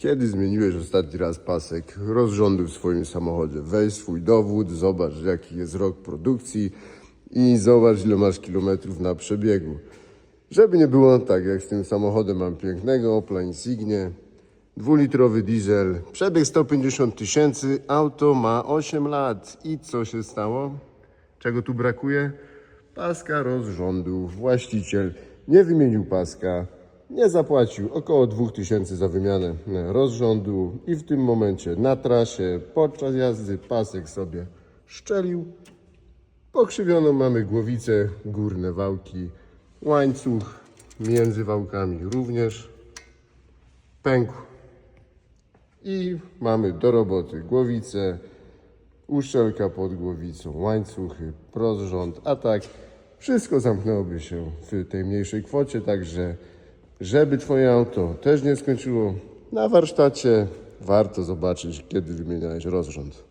Kiedy zmieniłeś ostatni raz pasek rozrządu w swoim samochodzie? Weź swój dowód, zobacz jaki jest rok produkcji i zobacz ile masz kilometrów na przebiegu. Żeby nie było tak jak z tym samochodem mam pięknego Opla Insignie, dwulitrowy diesel, przebieg 150 tysięcy, auto ma 8 lat i co się stało? Czego tu brakuje? Paska rozrządu. Właściciel nie wymienił paska, nie zapłacił około 2000 za wymianę e, rozrządu i w tym momencie na trasie podczas jazdy pasek sobie szczelił. Pokrzywioną mamy głowicę, górne wałki, łańcuch między wałkami również pękł. I mamy do roboty głowicę, uszczelka pod głowicą, łańcuchy, rozrząd, a tak wszystko zamknęłoby się w tej mniejszej kwocie, także żeby Twoje auto też nie skończyło na warsztacie, warto zobaczyć, kiedy wymieniałeś rozrząd.